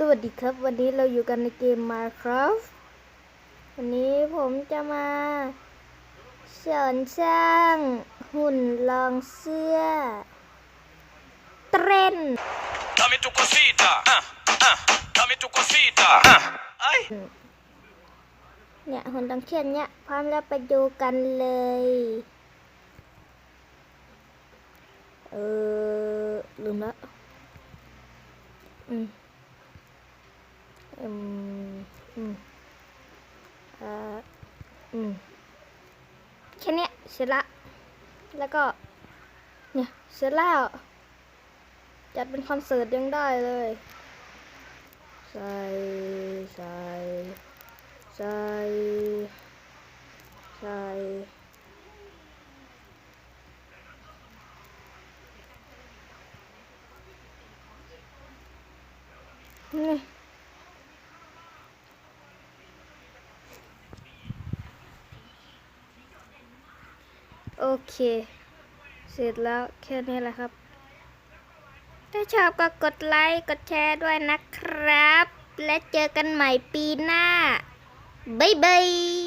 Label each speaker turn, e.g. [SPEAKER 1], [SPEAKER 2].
[SPEAKER 1] สวัสดีครับ วันนี้เราอยู่กันในเกม Minecraft วันนี้ผมจะมาสอนสร้างหุ่นลองเสื้อ เทรนด์
[SPEAKER 2] Dame tu cosita, ah, ah, dame tu cosita, ah. Ay.
[SPEAKER 1] เนี่ยหุ่นต้องเช่นเนี่ยพร้อมแล้วไปดูกันเลย เออลืมละอืม อืมอืมเอ่ออืมแค่นี้เสร็จละ แล้วก็ เนี่ยเสร็จแล้ว จัดเป็นคอนเสิร์ตยังได้เลย ใส่ใส่ใส่ใส่นี่ โอเค เสร็จแล้วแค่นี้แหละครับ ถ้าชอบก็กดไลค์ กดแชร์ด้วยนะครับ และเจอกันใหม่ปีหน้า บ๊ายบาย